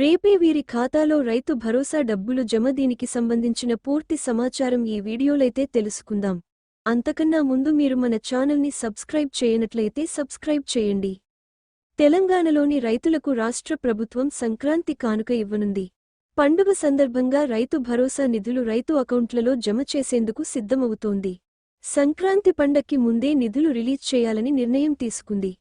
రేపే వీరి ఖాతాలో రైతు భరోసా డబ్బులు జమ దీనికి సంబంధించిన పూర్తి సమాచారం ఈ వీడియోలైతే తెలుసుకుందాం. అంతకన్నా ముందు మీరు మన ఛానల్ని సబ్స్క్రైబ్ చేయనట్లయితే సబ్స్క్రైబ్ చేయండి. తెలంగాణలోని రైతులకు రాష్ట్ర ప్రభుత్వం సంక్రాంతి కానుక ఇవ్వనుంది. పండుగ సందర్భంగా రైతు భరోసా నిధులు రైతు అకౌంట్లలో జమ చేసేందుకు సిద్ధమవుతోంది. సంక్రాంతి పండక్కి ముందే నిధులు రిలీజ్ చేయాలని నిర్ణయం తీసుకుంది.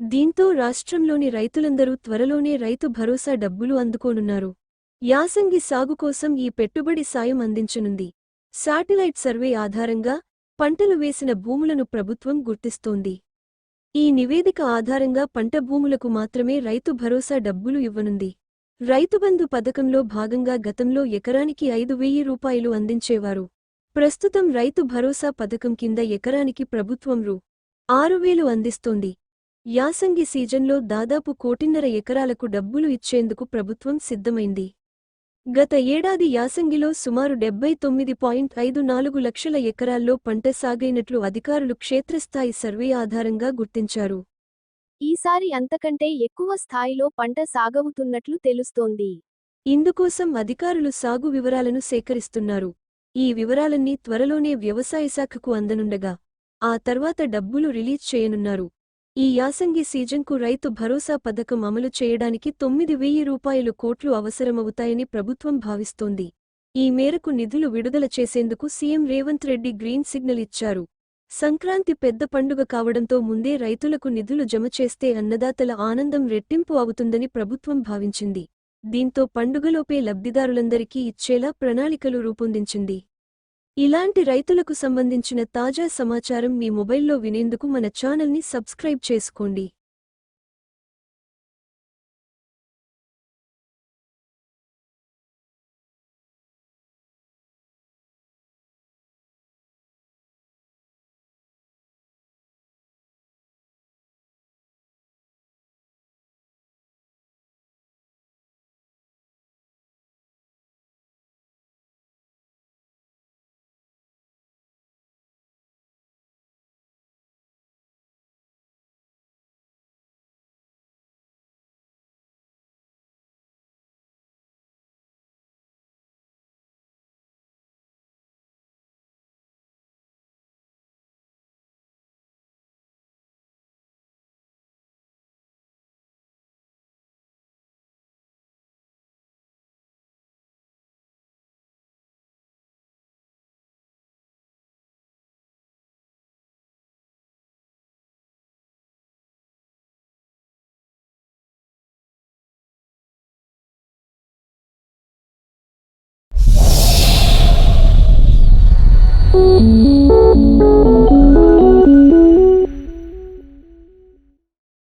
దీంతో రాష్ట్రంలోని రైతులందరూ త్వరలోనే రైతు భరోసా డబ్బులు అందుకోనున్నారు. యాసంగి సాగు కోసం ఈ పెట్టుబడి సాయం అందించనుంది. శాటిలైట్ సర్వే ఆధారంగా పంటలు వేసిన భూములను ప్రభుత్వం గుర్తిస్తోంది. ఈ నివేదిక ఆధారంగా పంట భూములకు మాత్రమే రైతు భరోసా డబ్బులు ఇవ్వనుంది. రైతుబంధు పథకంలో భాగంగా గతంలో ఎకరానికి ఐదు వెయ్యి రూపాయలు అందించేవారు. ప్రస్తుతం రైతు భరోసా పథకం కింద ఎకరానికి ప్రభుత్వం రూ. ఆరు వేలు అందిస్తోంది. యాసంగి సీజన్లో దాదాపు కోటిన్నర ఎకరాలకు డబ్బులు ఇచ్చేందుకు ప్రభుత్వం సిద్ధమైంది. గత ఏడాది యాసంగిలో సుమారు డెబ్బై తొమ్మిది పాయింట్ ఐదు నాలుగు లక్షల ఎకరాల్లో పంట సాగైనట్లు అధికారులు క్షేత్రస్థాయి సర్వే ఆధారంగా గుర్తించారు. ఈసారి అంతకంటే ఎక్కువ స్థాయిలో పంట సాగవుతున్నట్లు తెలుస్తోంది. ఇందుకోసం అధికారులు సాగు వివరాలను సేకరిస్తున్నారు. ఈ వివరాలన్నీ త్వరలోనే వ్యవసాయ శాఖకు అందనుండగా ఆ తర్వాత డబ్బులు రిలీజ్ చేయనున్నారు. ఈ యాసంగి సీజన్కు రైతు భరోసా పథకం అమలు చేయడానికి తొమ్మిది వెయ్యి రూపాయలు కోట్లు అవసరమవుతాయని ప్రభుత్వం భావిస్తోంది. ఈ మేరకు నిధులు విడుదల చేసేందుకు CM Revanth Reddy green signal ఇచ్చారు. సంక్రాంతి పెద్ద పండుగ కావడంతో ముందే రైతులకు నిధులు జమ చేస్తే అన్నదాతల ఆనందం రెట్టింపు అవుతుందని ప్రభుత్వం భావించింది. దీంతో పండుగలోపే లబ్ధిదారులందరికీ ఇచ్చేలా ప్రణాళికలు రూపొందించింది. ఇలాంటి రైతులకు సంబంధించిన తాజా సమాచారం మీ మొబైల్లో వినేందుకు మన ఛానల్ని సబ్స్క్రైబ్ చేసుకోండి. Thank.